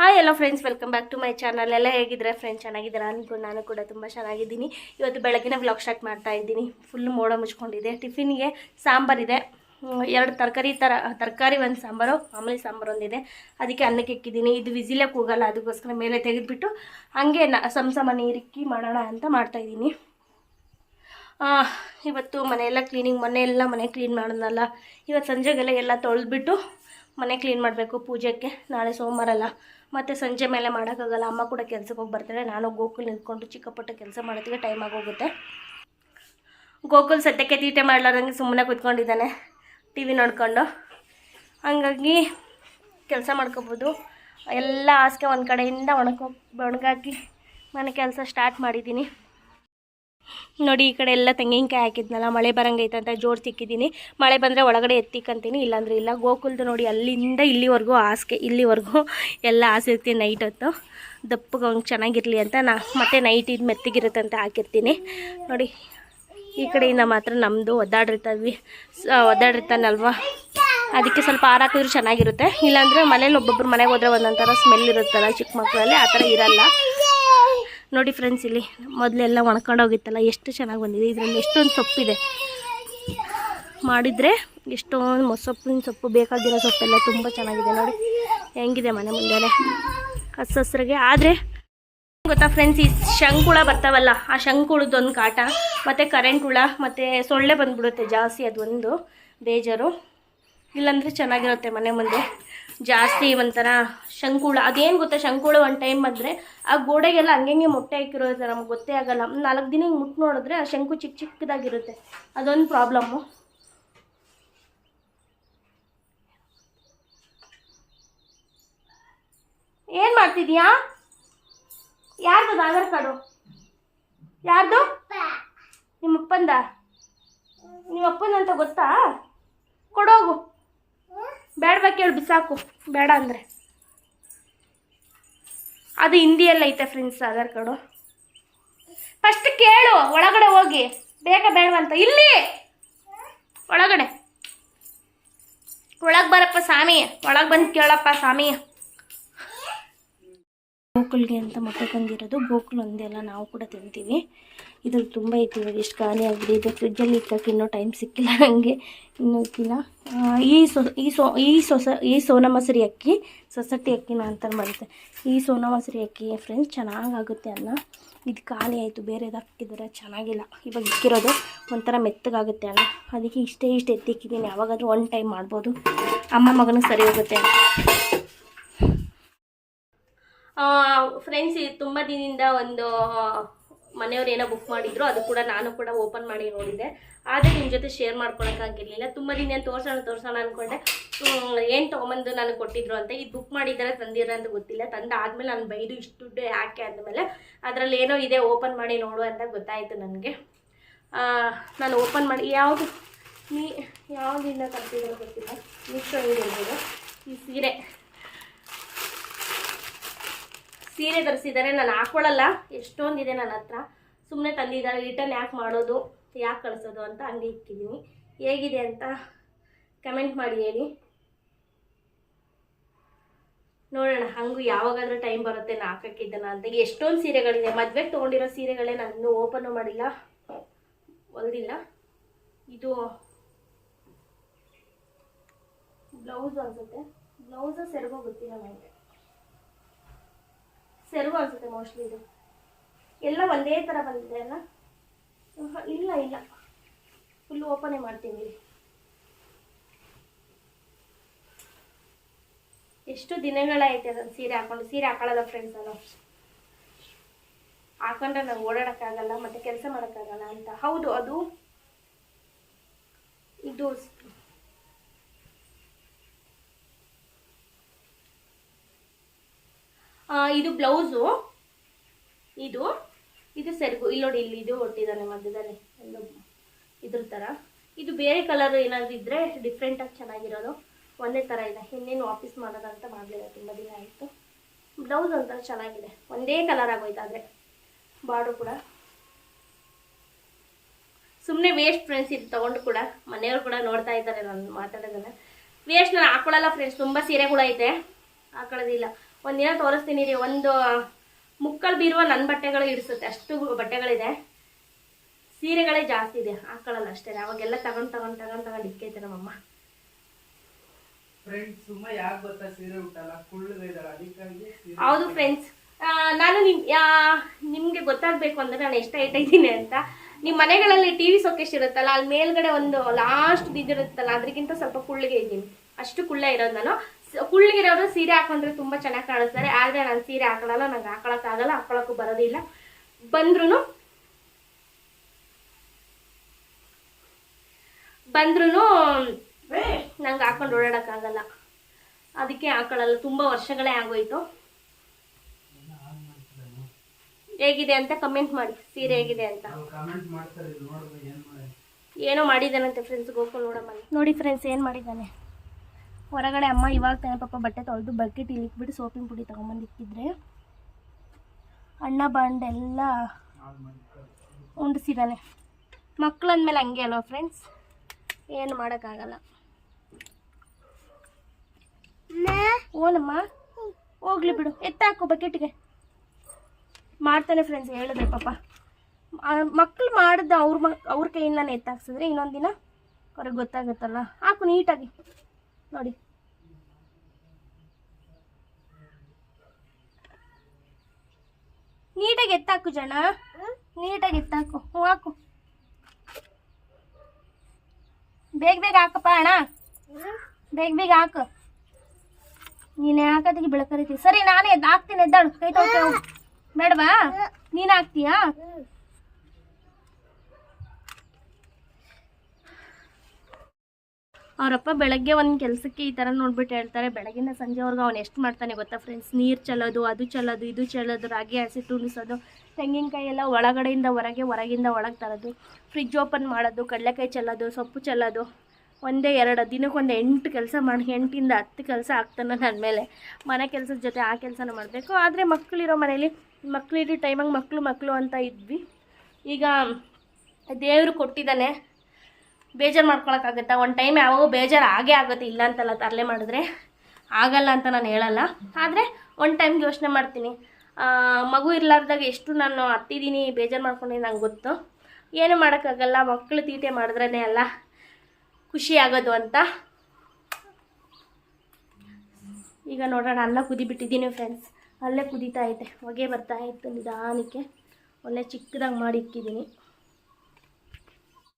Hi ಎಲ್ಲ friends welcome back to my channel ಎಲ್ಲ ಹೇಗಿದ್ರೆ ಫ್ರೆಂಡ್ಸ್ ಚೆನ್ನಾಗಿದ್ದೀರಾ? ಅನ್ಕೊಂಡು ನಾನು ಕೂಡ ತುಂಬ ಚೆನ್ನಾಗಿದ್ದೀನಿ. ಇವತ್ತು ಬೆಳಗಿನ ವ್ಲಾಗ್ ಸ್ಟಾರ್ಟ್ ಮಾಡ್ತಾ ಇದ್ದೀನಿ. ಫುಲ್ ಮೋಡ ಮುಚ್ಕೊಂಡಿದೆ. ಟಿಫಿನ್ಗೆ ಸಾಂಬಾರಿದೆ ಎರಡು ತರಕಾರಿ ಥರ ತರಕಾರಿ, ಒಂದು ಸಾಂಬಾರು ಮಾಮೂಲಿ ಸಾಂಬಾರು ಒಂದಿದೆ. ಅದಕ್ಕೆ ಅನ್ನಕ್ಕೆ ಇಕ್ಕಿದ್ದೀನಿ. ಇದು ವಿಸಿಲೇ ಕೂಗಲ್ಲ ಅದಕ್ಕೋಸ್ಕರ ಮೇಲೆ ತೆಗೆದುಬಿಟ್ಟು ಹಾಗೆ ನ ಸಮ ಸಮ ನೀರಿಕ್ಕಿ ಮಾಡೋಣ ಅಂತ ಮಾಡ್ತಾಯಿದ್ದೀನಿ ಇವತ್ತು ಮನೆಯೆಲ್ಲ ಕ್ಲೀನಿಂಗ್ ಮೊನ್ನೆ ಎಲ್ಲ ಮನೆ ಕ್ಲೀನ್ ಮಾಡೋದಲ್ಲ ಇವತ್ತು ಸಂಜೆಗೆಲ್ಲ ಎಲ್ಲ ತೊಳೆದ್ಬಿಟ್ಟು ಮನೆ ಕ್ಲೀನ್ ಮಾಡಬೇಕು ಪೂಜೆಗೆ ನಾಳೆ ಸೋಮವಾರ ಅಲ್ಲ. ಮತ್ತು ಸಂಜೆ ಮೇಲೆ ಮಾಡೋಕ್ಕಾಗಲ್ಲ. ಅಮ್ಮ ಕೂಡ ಕೆಲ್ಸಕ್ಕೆ ಹೋಗಿ ಬರ್ತಾರೆ. ನಾನು ಗೋಕುಲ್ ನಿಂತ್ಕೊಂಡು ಚಿಕ್ಕಪುಟ್ಟ ಕೆಲಸ ಮಾಡೋದಕ್ಕೆ ಟೈಮ್ ಆಗೋಗುತ್ತೆ. ಗೋಕುಲ್ ಸದ್ಯಕ್ಕೆ ತೀಟೆ ಮಾಡ್ಲಾರ್ದಂಗೆ ಸುಮ್ಮನೆ ಕೂತ್ಕೊಂಡಿದ್ದಾನೆ. ಟಿ ವಿ ನೋಡ್ಕೊಂಡು. ಹಂಗಾಗಿ ಕೆಲಸ ಮಾಡ್ಕೋಬೋದು. ಎಲ್ಲ ಹಾಸಿಗೆ ಒಂದು ಕಡೆಯಿಂದ ಒಣಕೋ ಒಣಗಾಕಿ ಮನೆ ಕೆಲಸ ಸ್ಟಾರ್ಟ್ ಮಾಡಿದ್ದೀನಿ. ನೋಡಿ, ಈ ಕಡೆ ಎಲ್ಲ ತೆಂಗಿನಕಾಯಿ ಹಾಕಿದ್ನಲ್ಲ, ಮಳೆ ಬರಂಗೈತೆ ಅಂತ ಜೋರು ಸಿಕ್ಕಿದ್ದೀನಿ ಮಳೆ ಬಂದರೆ ಒಳಗಡೆ ಎತ್ತಿಕ್ಕಂತೀನಿ, ಇಲ್ಲಾಂದರೆ ಇಲ್ಲ. ಗೋಕುಲ್ದು ನೋಡಿ, ಅಲ್ಲಿಂದ ಇಲ್ಲಿವರೆಗೂ ಹಾಸಿಗೆ, ಇಲ್ಲಿವರೆಗೂ ಎಲ್ಲ ಹಾಸಿರ್ತೀನಿ ನೈಟ್ ಹೊತ್ತು. ದಪ್ಪಗೆ ಹಂಗೆ ಚೆನ್ನಾಗಿರಲಿ ಅಂತ ನಾ ಮತ್ತೆ ನೈಟ್ ಇದು ಮೆತ್ತಗಿರುತ್ತೆ ಅಂತ ಹಾಕಿರ್ತೀನಿ. ನೋಡಿ, ಈ ಕಡೆಯಿಂದ ಮಾತ್ರ ನಮ್ಮದು ಒದ್ದಾಡಿರ್ತವಿ ಒದ್ದಾಡಿರ್ತಾನಲ್ವ? ಅದಕ್ಕೆ ಸ್ವಲ್ಪ ಆರು ಹಾಕಿದ್ರೆ ಚೆನ್ನಾಗಿರುತ್ತೆ. ಇಲ್ಲಾಂದರೆ ಮನೇಲಿ ಒಬ್ಬೊಬ್ರು ಮನೆಗೆ ಹೋದ್ರೆ ಒಂದೊಂಥರ ಸ್ಮೆಲ್ ಇರುತ್ತಲ್ಲ ಚಿಕ್ಕ ಮಕ್ಕಳಲ್ಲಿ ಆ ಥರ ಇರಲ್ಲ. ನೋಡಿ ಫ್ರೆಂಡ್ಸ್ ಇಲ್ಲಿ ಮೊದಲೆಲ್ಲ ಒಣಕೊಂಡು ಹೋಗಿತ್ತಲ್ಲ, ಎಷ್ಟು ಚೆನ್ನಾಗಿ ಬಂದಿದೆ. ಇದರಲ್ಲಿ ಎಷ್ಟೊಂದು ಸೊಪ್ಪಿದೆ. ಮಾಡಿದರೆ ಎಷ್ಟೊಂದು ಮೊಸೊಪ್ಪಿನ ಸೊಪ್ಪು, ಬೇಕಾಗಿರೋ ಸೊಪ್ಪೆಲ್ಲ ತುಂಬ ಚೆನ್ನಾಗಿದೆ ನೋಡಿ. ಹೆಂಗಿದೆ ಮನೆ ಮುಂದೆ ಹಸ್ ಹಸ್ರಿಗೆ. ಆದರೆ, ಗೊತ್ತಾ ಫ್ರೆಂಡ್ಸ್ ಈ ಶಂಕುಳ ಬರ್ತಾವಲ್ಲ, ಆ ಶಂಕುಳದೊಂದು ಕಾಟ, ಮತ್ತು ಕರೆಂಟ್ ಹುಳ, ಮತ್ತು ಸೊಳ್ಳೆ ಬಂದ್ಬಿಡುತ್ತೆ ಜಾಸ್ತಿ, ಅದೊಂದು ಬೇಜಾರು. ಇಲ್ಲಾಂದರೆ ಚೆನ್ನಾಗಿರುತ್ತೆ ಮನೆ ಮುಂದೆ. ಜಾಸ್ತಿ ಒಂಥರ ಶಂಕುಳ. ಅದೇನು ಗೊತ್ತಾ? ಶಂಕುಳ ಒಂದು ಟೈಮ್ ಬಂದರೆ ಆ ಗೋಡೆಗೆಲ್ಲ ಹಂಗೆ ಮೊಟ್ಟೆ ಹಾಕಿರೋದು ನಮ್ಗೆ ಗೊತ್ತೇ ಆಗಲ್ಲ. ನಾಲ್ಕು ದಿನ ಹಿಂಗೆ ಮುಟ್ಟು ನೋಡಿದ್ರೆ ಆ ಶಂಕು ಚಿಕ್ಕ ಚಿಕ್ಕದಾಗಿರುತ್ತೆ. ಅದೊಂದು ಪ್ರಾಬ್ಲಮ್ಮು ಏನು ಮಾಡ್ತಿದ್ಯಾ? ಯಾರ್ದು ಆಧಾರ್ ಕಾರ್ಡು? ಯಾರ್ದು? ನಿಮ್ಮ ಅಪ್ಪಂದಾ? ನಿಮ್ಮ ಅಪ್ಪಂದಂತ ಗೊತ್ತಾ? ಕೊಡೋಗು. ಬೇಡವಾ ಕೇಳು ಬಿಸಾಕು ಬೇಡ ಅಂದರೆ. ಅದು ಹಿಂದಿಯಲ್ಲಿ ಐತೆ ಫ್ರೆಂಡ್ಸ್ ಆಧಾರ್ ಕಾರ್ಡು ಫಸ್ಟ್ ಕೇಳು, ಒಳಗಡೆ ಹೋಗಿ. ಬೇಗ ಬೇಡವಂತ ಇಲ್ಲಿ! ಒಳಗಡೆ. ಒಳಗೆ ಬರಪ್ಪ ಸ್ವಾಮಿ. ಒಳಗೆ ಬಂದು ಕೇಳಪ್ಪ ಸ್ವಾಮಿ. ಗೋಕುಲ್ಗೆ ಅಂತ ಮೊಟ್ಟೆ ತಂದಿರೋದು. ಗೋಕುಲ್ ಒಂದೇ ಅಲ್ಲ, ನಾವು ಕೂಡ ತಿಂತೀವಿ. ಇದ್ರಲ್ಲಿ ತುಂಬ ಇತ್ತು ಇವಾಗ ಎಷ್ಟು ಖಾಲಿ ಆಗಿದೆ ಇದು ಫ್ರಿಜ್ಜಲ್ಲಿ ಇಕ್ಕಕ್ಕೆ ಇನ್ನೂ ಟೈಮ್ ಸಿಕ್ಕಿಲ್ಲ ನನಗೆ ಇನ್ನೂ ಇಕ್ಕಿಲ್ಲ ಈ ಸೊ, ಈ ಸೋ, ಈ ಸೊಸ, ಈ ಸೋನಾ ಮಸೂರಿ ಅಕ್ಕಿ ಸೊಸೈಟಿ ಅಕ್ಕಿನ ಅಂತ ಬರುತ್ತೆ. ಈ ಸೋನ ಮೊಸರಿ ಅಕ್ಕಿ ಫ್ರೆಂಡ್ಸ್ ಚೆನ್ನಾಗಾಗುತ್ತೆ ಅನ್ನ. ಇದು ಖಾಲಿ ಆಯಿತು. ಬೇರೆದು ಹಾಕಿದ್ರೆ ಚೆನ್ನಾಗಿಲ್ಲ. ಇವಾಗ ಇಕ್ಕಿರೋದು ಒಂಥರ ಮೆತ್ತಗಾಗುತ್ತೆ ಅನ್ನ. ಅದಕ್ಕೆ ಇಷ್ಟೇ, ಇಷ್ಟು ಎತ್ತಿಕ್ಕಿದ್ದೀನಿ ಯಾವಾಗಾದರೂ ಒನ್ ಟೈಮ್ ಮಾಡ್ಬೋದು. ಅಮ್ಮ ಮಗನಿಗೆ ಸರಿ ಹೋಗುತ್ತೆ ಫ್ರೆಂಡ್ಸ್ ತುಂಬ ದಿನದಿಂದ ಒಂದು ಮನೆಯವ್ರು ಏನೋ ಬುಕ್ ಮಾಡಿದ್ರು, ಅದು ಕೂಡ ನಾನು ಕೂಡ ಓಪನ್ ಮಾಡಿ ನೋಡಿದ್ದೆ. ಆದರೆ ನಿಮ್ಮ ಜೊತೆ ಶೇರ್ ಮಾಡ್ಕೊಳಕ್ಕಾಗಿರ್ಲಿಲ್ಲ ತುಂಬ ದಿನ ತೋರ್ಸೋಣ ತೋರ್ಸೋಣ ಅಂದ್ಕೊಂಡೆ ಏನು ತೊಗೊಂಬಂದು ನಾನು ಕೊಟ್ಟಿದ್ರು ಅಂತ. ಇದು ಬುಕ್ ಮಾಡಿದ್ದಾರೆ ತಂದಿರ ಅಂತ ಗೊತ್ತಿಲ್ಲ. ತಂದಾದ್ಮೇಲೆ ನಾನು ಬೈದು ಇಷ್ಟು ದುಡ್ಡು ಯಾಕೆ ಅಂದಮೇಲೆ ಅದರಲ್ಲಿ ಏನೋ ಇದೆ ಓಪನ್ ಮಾಡಿ ನೋಡು ಅಂತ ಗೊತ್ತಾಯಿತು ನನಗೆ. ನಾನು ಓಪನ್ ಮಾಡಿ, ಯಾವುದು? ನೀ ಯಾವುದಿಂದ ತರ್ತಿದ್ರು ಗೊತ್ತಿಲ್ಲ. ಮಿಕ್ಸ್ ಇರ್ಬೋದು ಈ ಸೀರೆ. ಸೀರೆ ತರಿಸಿದ್ದಾರೆ ನಾನು ಹಾಕೊಳ್ಳಲ್ಲ. ಎಷ್ಟೊಂದಿದೆ ನನ್ನ ಹತ್ರ. ಸುಮ್ಮನೆ ತಂದಿದ್ದಾರೆ ರಿಟರ್ನ್ ಯಾಕೆ ಮಾಡೋದು, ಯಾಕೆ ಕಳಿಸೋದು ಅಂತ ಹಂಗೆ ಇಕ್ಕಿದ್ದೀನಿ ಹೇಗಿದೆ ಅಂತ ಕಮೆಂಟ್ ಮಾಡಿ ಹೇಳಿ. ನೋಡೋಣ, ಹಂಗೂ ಯಾವಾಗಾದ್ರೂ ಟೈಮ್ ಬರುತ್ತೆ ನಾ ಹಾಕಕ್ಕಿದ್ದಾನ ಅಂತ. ಎಷ್ಟೊಂದು ಸೀರೆಗಳಿದೆ, ಮದ್ವೆಗೆ ತೊಗೊಂಡಿರೋ ಸೀರೆಗಳೇ ನಾನು ಇನ್ನೂ ಓಪನು ಮಾಡಿಲ್ಲ. ಹೊಲ್ದಿಲ್ಲ. ಇದು ಬ್ಲೌಸ್ ಅನ್ಸುತ್ತೆ. ಬ್ಲೌಸ್ ಸೆರಗೋ ಗೊತ್ತಿಲ್ಲ ನನಗೆ ಸೆರಗು ಅನ್ಸುತ್ತೆ ಮೋಸ್ಟ್ಲಿ ಇದು. ಎಲ್ಲ ಒಂದೇ ಥರ ಬಂದಿದೆ ಅಲ್ಲ? ಇಲ್ಲ ಇಲ್ಲ. ಫುಲ್ ಓಪನೇ ಮಾಡ್ತೀನಿ. ಎಷ್ಟು ದಿನಗಳಾಯ್ತು ಅದನ್ನು ಸೀರೆ ಹಾಕೊಂಡು, ಸೀರೆ ಹಾಕೊಳ್ಳಲ್ಲ ಫ್ರೆಂಡ್ಸ್ ಅಲ್ಲ ಹಾಕೊಂಡ್ರೆ ನಾವು ಓಡಾಡೋಕ್ಕಾಗಲ್ಲ, ಮತ್ತು ಕೆಲಸ ಮಾಡೋಕ್ಕಾಗಲ್ಲ ಅಂತ. ಹೌದು, ಅದು. ಇದು ಆ, ಇದು ಬ್ಲೌಸು. ಇದು ಇದು ಸೆರಗು. ಇಲ್ಲಿ ನೋಡಿ, ಇಲ್ಲಿ ಇದು ಒಟ್ಟಿದ್ದಾನೆ ಮಧ್ಯದಲ್ಲಿ. ಒಂದು ಇದ್ರ ಥರ ಇದು ಬೇರೆ ಕಲರ್ ಏನಾದರೂ ಇದ್ದರೆ ಡಿಫ್ರೆಂಟಾಗಿ ಚೆನ್ನಾಗಿರೋದು. ಒಂದೇ ಥರ ಇದೆ. ಇನ್ನೇನು ವಾಪಸ್ ಮಾಡೋದಂತ ಮಾಡಲಿಲ್ಲ. ತುಂಬ ದಿನ ಆಯಿತು. ಬ್ಲೌಸ್ ಒಂಥರ ಚೆನ್ನಾಗಿದೆ. ಒಂದೇ ಕಲರ್ ಆಗೋಯ್ತಾದ್ರೆ ಬಾರ್ಡ್ರು ಕೂಡ. ಸುಮ್ಮನೆ ವೇಸ್ಟ್ ಫ್ರೆಂಡ್ಸ್ ಇದು ತೊಗೊಂಡು ಕೂಡ ಮನೆಯವ್ರು ಕೂಡ ನೋಡ್ತಾ ಇದ್ದಾರೆ ನಾನು ಮಾತಾಡೋದನ್ನು. ವೇಸ್ಟ್ ನಾನು ಹಾಕೊಳ್ಳಲ್ಲ ಫ್ರೆಂಡ್ಸ್ ತುಂಬ ಸೀರೆಗಳೈತೆ ಹಾಕೊಳ್ಳೋದಿಲ್ಲ. ಒಂದಿನ ತೋರಿಸ್ತೀನಿ ರೀ ಒಂದು ಮುಕ್ಕಳು ಬೀರುವ ನನ್ನ ಬಟ್ಟೆಗಳು ಇಡಿಸುತ್ತೆ. ಅಷ್ಟು ಬಟ್ಟೆಗಳಿದೆ. ಸೀರೆಗಳೇ ಜಾಸ್ತಿ ಇದೆ ಹಾಕೊಳ್ಳಲ್ಲ ಅಷ್ಟೇ. ಅವಾಗೆಲ್ಲ ತಗೊಂಡ್ ತಗೊಂಡ್ ತಗೊಂಡ್ ತಗೊಂಡ್ ಇಕ್ಕೈತೆ ನಮ್ಮಮ್ಮ. ಹೌದು ಫ್ರೆಂಡ್ಸ್ ನಾನು ನಿಮ್ ನಿಮ್ಗೆ ಗೊತ್ತಾಗ್ಬೇಕು ಅಂದ್ರೆ ನಾನು ಎಷ್ಟು ಹೈಟ್ ಇದ್ದೀನಿ ಅಂತ. ನಿಮ್ಮ ಮನೆಗಳಲ್ಲಿ ಟಿವಿ ಸೊಕೇಶ್ ಇರುತ್ತಲ್ಲ ಅಲ್ಲಿ ಮೇಲ್ಗಡೆ ಒಂದು ಲಾಸ್ಟ್ ಇದಿರುತ್ತಲ್ಲ ಅದಕ್ಕಿಂತ ಸ್ವಲ್ಪ ಕುಳ್ಳಿಗೆ ಇದ್ದೀನಿ. ಅಷ್ಟು ಕುಳ್ಳೆ ಇರೋದು ನಾನು. ಕುಳ್ಳಿಗಿರೋರು ಸೀರೆ ಹಾಕೊಂಡ್ರೆ ತುಂಬಾ ಚೆನ್ನಾಗಿ ಕಾಣಿಸ್ತಾರೆ ಆದ್ರೆ ನಾನು ಸೀರೆ ಹಾಕೊಳ್ಳಲ್ಲ ನಂಗೆ ಹಾಕೊಳಕ್ಕಾಗಲ್ಲ ಹಾಕೊಳಕ್ಕೂ ಬರೋದಿಲ್ಲ. ಬಂದ್ರು ಬಂದ್ರೂ ನಂಗೆ ಹಾಕೊಂಡು ಓಡಾಡಕ್ಕಾಗಲ್ಲ ಅದಕ್ಕೆ ಹಾಕೊಳ್ಳಲ್ಲ ತುಂಬಾ ವರ್ಷಗಳೇ ಆಗೋಯ್ತು. ಹೇಗಿದೆ ಅಂತ ಕಮೆಂಟ್ ಮಾಡಿ ಸೀರೆ ಹೇಗಿದೆ ಅಂತ. ಏನ್ ಮಾಡಿ ಏನೋ ಮಾಡಿದ್ದಾನಂತೆ ಫ್ರೆಂಡ್ಸ್ ಗೋಕುಲ್ ನೋಡಮ್ಮ. ನೋಡಿ ಫ್ರೆಂಡ್ಸ್ ಏನು ಮಾಡಿದ್ದಾನೆ? ಹೊರಗಡೆ ಅಮ್ಮ ಇವಾಗ ತಾನೆ ಪಾಪ ಬಟ್ಟೆ ತೊಳೆದು ಬಕೆಟ್ ಇಲ್ಲಿ ಇಕ್ಬಿಟ್ಟು ಸೋಪಿನ ಪುಡಿ ತೊಗೊಂಬಂದು ಇಕ್ಕಿದ್ರೆ ಅಣ್ಣ ಬಂಡ ಎಲ್ಲ ಉಂಡಿಸಿದಾನೆ ಉಂಡಿಸಿದ್ದಾನೆ. ಮಕ್ಳು ಅಂದಮೇಲೆ ಹಂಗೆ ಅಲ್ವಾ ಫ್ರೆಂಡ್ಸ್ ಏನು ಮಾಡೋಕ್ಕಾಗಲ್ಲ. ಓನಮ್ಮ? ಹೋಗ್ಲಿ ಬಿಡು. ಎತ್ತಾಕು ಬಕೆಟ್ಗೆ. ಮಾಡ್ತಾನೆ ಫ್ರೆಂಡ್ಸ್ ಹೇಳಿದೆ ಪಾಪ. ಮಕ್ಳು ಮಾಡಿದ ಅವ್ರ ಮಕ್ ಅವ್ರ ಕೈಯಿಂದ ನಾನು ಎತ್ತಾಕ್ಸಿದ್ರೆ ಇನ್ನೊಂದು ದಿನ ಅವ್ರಿಗೆ ಗೊತ್ತಾಗುತ್ತಲ್ಲ ಹಾಕು ನೀಟಾಗಿ. ನೋಡಿ. ನೀಟಾಗಿ ಎತ್ತಾಕು ಜನ. ನೀಟಾಗಿ ಎತ್ತಾಕು. ಹ್ಞೂ ಹಾಕು. ಬೇಗ ಬೇಗ ಹಾಕಪ್ಪ ಅಣ್ಣ. ಬೇಗ ಬೇಗ ಹಾಕು. ನೀನೇ ಹಾಕೋದಕ್ಕೆ ಬೆಳಕರಿತಿ ಸರಿ ನಾನೇ ಎದ್ದು ಹಾಕ್ತೀನಿ ಎದ್ದಾಳು. ಕೈ ತೋಟ ಬೇಡವಾ? ನೀನು ಹಾಕ್ತೀಯಾ? ಅವರಪ್ಪ ಬೆಳಗ್ಗೆ ಒಂದು ಕೆಲಸಕ್ಕೆ ಈ ಥರ ನೋಡ್ಬಿಟ್ಟು ಹೇಳ್ತಾರೆ. ಬೆಳಗಿನ ಸಂಜೆವರೆಗೂ ಅವ್ನು ಎಷ್ಟು ಮಾಡ್ತಾನೆ ಗೊತ್ತಾ ಫ್ರೆಂಡ್ಸ್ ನೀರು ಚೆಲ್ಲೋದು, ಅದು ಚೆಲ್ಲೋದು, ಇದು ಚೆಲ್ಲೋದು, ರಾಗಿ, ಹಸಿ ಉಣಿಸೋದು ತೆಂಗಿನಕಾಯಿ ಎಲ್ಲ ಒಳಗಡೆಯಿಂದ ಹೊರಗೆ, ಹೊರಗಿಂದ ಒಳಗೆ ತರೋದು ಫ್ರಿಜ್ ಓಪನ್ ಮಾಡೋದು, ಕಡಲೆಕಾಯಿ ಚೆಲ್ಲೋದು, ಸೊಪ್ಪು ಚೆಲ್ಲೋದು. ಒಂದೇ ಎರಡು ದಿನಕ್ಕೊಂದು ಎಂಟು ಕೆಲಸ ಮಾಡಿ, ಎಂಟಿಂದ ಹತ್ತು ಕೆಲಸ ಆಗ್ತಾನೆ ನನ್ನ ಮೇಲೆ. ಮನೆ ಕೆಲಸದ ಜೊತೆ ಆ ಕೆಲಸನೂ ಮಾಡಬೇಕು. ಆದರೆ ಮಕ್ಕಳಿರೋ ಮನೇಲಿ ಮಕ್ಕಳಿರೋ ಟೈಮಾಗಿ ಮಕ್ಕಳು ಮಕ್ಕಳು ಅಂತ ಇದ್ವಿ. ಈಗ ದೇವರು ಕೊಟ್ಟಿದ್ದಾನೆ. ಬೇಜಾರು ಮಾಡ್ಕೊಳಕ್ಕಾಗುತ್ತಾ? ಒಂದು ಟೈಮ್ ಯಾವಾಗೂ ಬೇಜಾರು ಆಗೇ ಆಗುತ್ತೆ, ಇಲ್ಲ ಅಂತಲ್ಲ ತರಲೆ ಮಾಡಿದ್ರೆ. ಆಗಲ್ಲ ಅಂತ ನಾನು ಹೇಳಲ್ಲ. ಆದರೆ ಒಂದು ಟೈಮ್ ಯೋಚನೆ ಮಾಡ್ತೀನಿ. ಮಗು ಇರಲಾರ್ದಾಗ ಎಷ್ಟು ನಾನು ಹತ್ತಿದ್ದೀನಿ ಬೇಜಾರು ಮಾಡ್ಕೊಂಡಿದ್ದೀನಿ ನಂಗೆ ಗೊತ್ತು. ಏನು ಮಾಡೋಕ್ಕಾಗಲ್ಲ ಮಕ್ಕಳು ತೀಟೆ ಮಾಡಿದ್ರೇ ಅಲ್ಲ, ಖುಷಿ ಆಗೋದು ಅಂತ. ಈಗ ನೋಡೋಣ, ಅನ್ನ ಕುದಿಬಿಟ್ಟಿದ್ದೀನಿ ಫ್ರೆಂಡ್ಸ್ ಅಲ್ಲೇ ಕುದೀತಾ ಐತೆ, ಹೊಗೆ ಬರ್ತಾ ಇತ್ತು ನಿಧಾನಕ್ಕೆ. ಒಳ್ಳೆ ಚಿಕ್ಕದಾಗಿ ಮಾಡಿ ಇಕ್ಕಿದ್ದೀನಿ